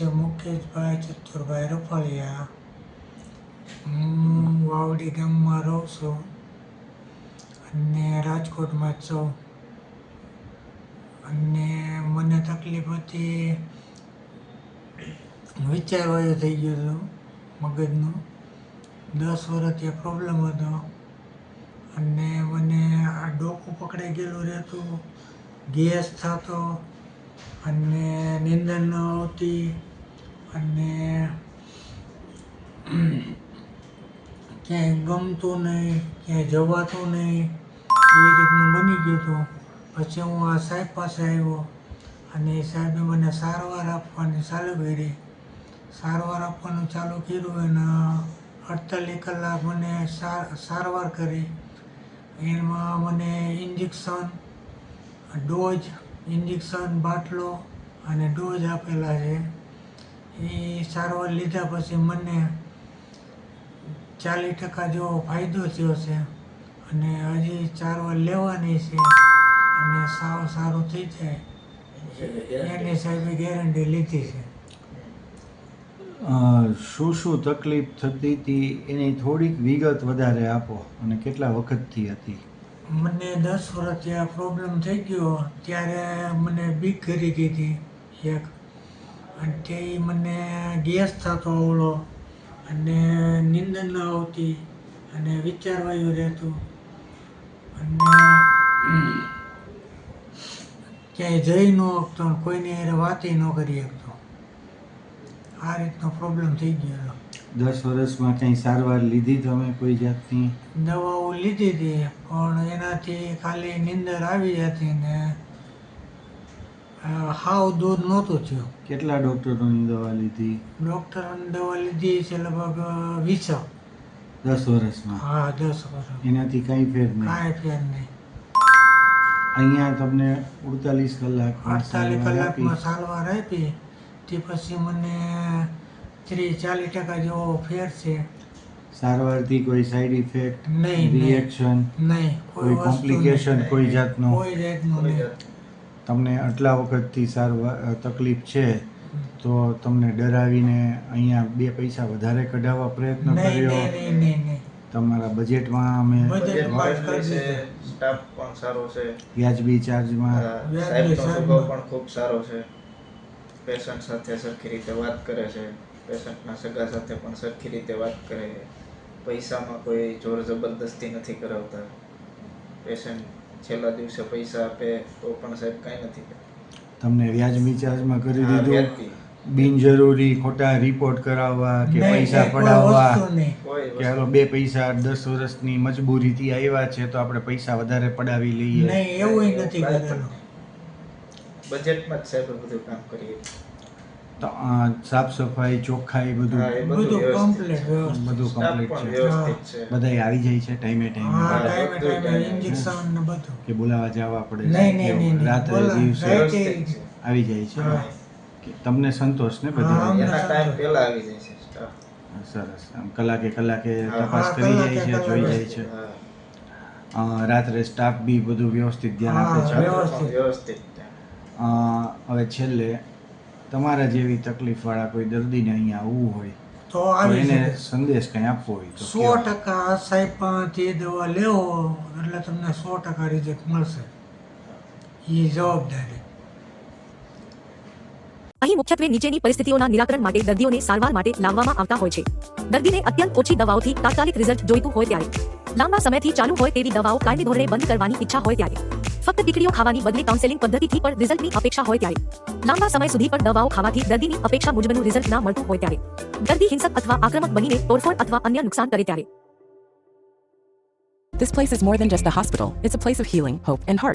છે, મુકેશભાઈ ચતુરભાઈ રફાળિયા. હું વાવડી ગામમાં રહું છું અને રાજકોટમાં છું. અને મને તકલીફ હતી વિચારવાયો થઈ ગયો હતો મગજનો. દસ વર્ષથી પ્રોબ્લેમ હતો અને મને આ ડોકું પકડાઈ ગયેલું રહેતું, ગેસ થતો અને નિંદર ન આવતી અને ક્યાંય ગમતું નહીં, ક્યાંય જવાતું નહીં એ રીતનું બની ગયું હતું. પછી હું આ સાહેબ પાસે આવ્યો અને એ સાહેબે મને સારવાર આપવાની ચાલુ કરી. સારવાર આપવાનું ચાલુ કર્યું અને અડતાલીસ કલાક મને સાર- સારવાર કરી. એમાં મને ઇન્જેક્શન, ડોઝ, ઇન્જેક્શન, બાટલો અને ડોઝ આપેલા છે. એ સારવાર લીધા પછી મને ચાલીસ ટકા જેવો ફાયદો થયો છે. અને હજી સારવાર લેવાની છે. અને સાવ સારું થઈ જાય. એની સાહેબે ગેરંટી લીધી છે. શું શું તકલીફ થતી હતી? એની થોડીક વિગત વધારે આપો. અને કેટલા વખતથી હતી? મને દસ વર્ષથી આ પ્રોબ્લેમ થઈ ગયો. ત્યારે મને બીક કરી ગઈ હતી એક અને તે મને ગેસ થતો અવળો અને નીંદર ન આવતી અને વિચારવાયું રહેતું. અને ક્યાંય જઈ ન શકતો કોઈને હારે વાતે ન કરી શકતો આ રીતનો પ્રોબ્લેમ થઈ ગયો દસ વર્ષમાં કંઈ સારવાર લીધી તમે કોઈ જાતની? દવાઓ લીધી હતી પણ એનાથી ખાલી નીંદર આવી જતી ને હાવ દૂર નહોતું થયું. કેટલા ડૉક્ટરોની દવા લીધી? ડૉક્ટરોની દવા લીધી છે લગભગ વીસ દસ વર્ષમાં? હા દસ વર્ષ એનાથી કાંઈ ફેર નહીં? કાંઈ ફેર નહીં. અહીંયા તમને ઉડતાલીસ કલાક અડતાલીસ કલાકમાં સારવાર આપી. તે પછી મને ત્રીસ ચાલીસ ટકા જેવો ફેર છે. સારવારથી કોઈ સાઈડ ઇફેક્ટ નહીં નહીં. રિએક્શન નહીં કોઈ કોમ્પ્લિકેશન કોઈ જાતનું? કોઈ જાતનું નહીં. તમને આટલા વખતથી સારવાર તકલીફ છે તો તમને ડરાવીને અહીંયા બે પૈસા વધારે કઢાવવા પ્રયત્ન કર્યો. તમારા બજેટમાં અમે બજેટ બજેટ પાસ ફ્રેન્ડલી કરી છે દીધું. સ્ટાફ પણ સારો છે. વ્યાજબી ચાર્જમાં. સાહેબનો. સ્વભાવ પણ ખૂબ સારો છે. પેશન્ટ સાથે સરખી રીતે વાત કરે છે. પેશન્ટના સગા સાથે પણ સરખી રીતે વાત કરે છે. પૈસામાં કોઈ જોર જબરદસ્તી નથી કરાવતા. પેશન્ટ છેલ્લા દિવસે પૈસા આપે તો પણ સાહેબ કાંઈ નથી કરતા તમને વ્યાજબી ચાર્જમાં કરી દીધું. બિનજરૂરી ખોટા રિપોર્ટ કરાવવા કે પૈસા પડાવવા. કે હાલો બે પૈસા દસ વર્ષની મજબૂરીથી આવ્યા છે તો આપણે પૈસા વધારે પડાવી લઈએ. નહીં એવું નથી. બજેટમાં જ સાહેબ બધું કામ કરીએ. સાફ સફાઈ ચોખ્ખાઈ બધું બધું. વ્યવસ્થિત. બધું કમ્પ્લીટ છે. બધા બધાય આવી જાય છે ટાઈમે ટાઈમે. ઇન્જેક્શન ને બધું. કે બોલાવા જવા પડે નહીં. રાત્રે દિવસે. આવી જાય છે. તમને સંતોષ ને બધા ટાઈમ પહેલા આવી જાય છે સરસ. આમ કલાકે કલાકે તપાસ કરી જાય છે જોઈ જાય છે. રાત્રે સ્ટાફ બી બધું વ્યવસ્થિત ધ્યાન આપે છે. હવે છેલ્લે તમારા જેવી તકલીફવાળા કોઈ દર્દીને અહીંયા આવવું હોય તો એને સંદેશ કંઈ આપવો હોય તો સો ટકા સાહેબ પાસેથી દવા લેવો એટલે તમને સો ટકા રિઝલ્ટ મળશે. એ જવાબદારી. અહીં મુખ્યત્વે નીચેની પરિસ્થિતિઓના નિરાકરણ માટે દર્દીઓને સારવાર માટે લાવવામાં આવતા હોય છે. દર્દીને અત્યંત ઓછી દવાઓથી તાત્કાલિક રિઝલ્ટ જોઈતું હોય ત્યારે. લાંબા સમયથી ચાલુ હોય તેવી દવાઓ કાયમી ધોરણે બંધ કરવાની ઈચ્છા હોય ત્યારે. ફક્ત ટીકડીઓ ખાવાની બદલે કાઉન્સેલિંગ પદ્ધતિથી પણ રિઝલ્ટની અપેક્ષા હોય ત્યારે લાંબા સમય સુધી પણ દવાઓ ખાવાથી દર્દીની અપેક્ષા મુજબનું રિઝલ્ટ ના મળતું હોય ત્યારે દર્દી હિંસક અથવા આક્રમક બનીને તોડફોડ અથવા અન્ય નુકસાન કરે ત્યારે This place is more than just a hospital. It's a place of healing, hope, and heart.